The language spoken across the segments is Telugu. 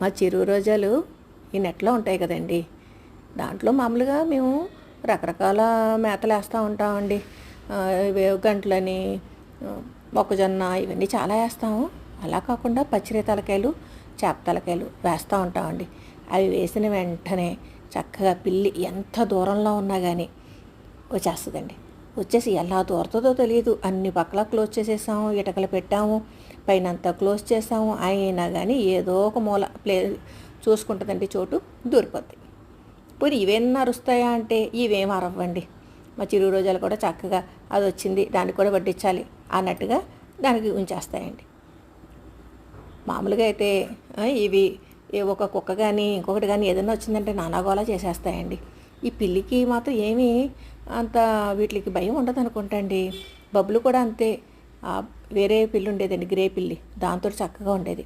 మా చిరు రోజాలు ఈ నెట్లో ఉంటాయి కదండి. దాంట్లో మామూలుగా మేము రకరకాల మేతలు వేస్తూ ఉంటామండి. వేవు గంటలని మొక్కజొన్న ఇవన్నీ చాలా వేస్తాము. అలా కాకుండా పచ్చిరే తలకాయలు చేప తలకాయలు వేస్తూ ఉంటామండి. అవి వేసిన వెంటనే చక్కగా పిల్లి ఎంత దూరంలో ఉన్నా కానీ వచ్చేస్తుందండి. వచ్చేసి ఎలా దూరతుందో తెలియదు అన్ని పక్కల క్లోజ్ చేసేసాము ఇటకలు పెట్టాము పైన అంతా క్లోజ్ చేసాము. అయినా కానీ ఏదో ఒక మూల ప్లే చూసుకుంటుందండి చోటు దూరిపోద్ది. పోనీ ఇవేమన్నా అరుస్తాయా అంటే ఇవేం అరవ్వండి. మా చిరు రోజులు కూడా చక్కగా అది వచ్చింది దానికి కూడా వడ్డించాలి అన్నట్టుగా దానికి ఉంచేస్తాయండి. మామూలుగా అయితే ఇవి ఏ ఒక కుక్క కానీ ఇంకొకటి కానీ ఏదైనా వచ్చిందంటే నానాగోలా చేసేస్తాయండి. ఈ పిల్లికి మాత్రం ఏమీ అంత వీటికి భయం ఉండదు అనుకుంటండి. బబ్బులు కూడా అంతే. వేరే పిల్లి ఉండేదండి గ్రే పిల్లి. దాంతో చక్కగా ఉండేది.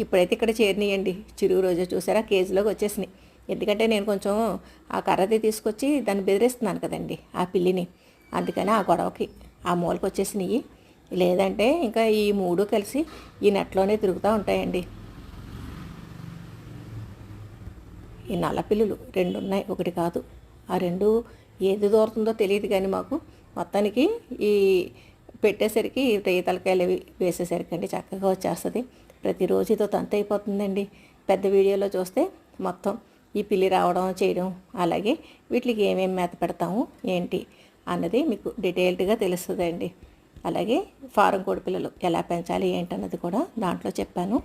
ఇప్పుడైతే ఇక్కడ చేరినాయండి. చిరుగు రోజు చూసారా? కేజీలోకి వచ్చేసినాయి. ఎందుకంటే నేను కొంచెం ఆ కర్రది తీసుకొచ్చి దాన్ని బెదిరిస్తున్నాను కదండి ఆ పిల్లిని. అందుకని ఆ గొడవకి ఆ మూలకు వచ్చేసినాయి. లేదంటే ఇంకా ఈ మూడు కలిసి ఈ నెట్లోనే తిరుగుతూ ఉంటాయండి. ఈ నల్ల పిల్లులు రెండు ఉన్నాయి ఒకటి కాదు. ఆ రెండు ఏది దోరుతుందో తెలియదు కానీ మాకు. మొత్తానికి ఈ పెట్టేసరికి ఈ తలకాయలు అవి వేసేసరికి అండి చక్కగా వచ్చేస్తుంది. ప్రతిరోజు ఇదో తంత అయిపోతుందండి. పెద్ద వీడియోలో చూస్తే మొత్తం ఈ పిల్లి రావడం చేయడం అలాగే వీటికి ఏమేమి మేత పెడతాము ఏంటి అన్నది మీకు డీటెయిల్డ్గా తెలుస్తుందండి. అలాగే ఫారం కోడి పిల్లలు ఎలా పెంచాలి ఏంటన్నది కూడా దాంట్లో చెప్పాను.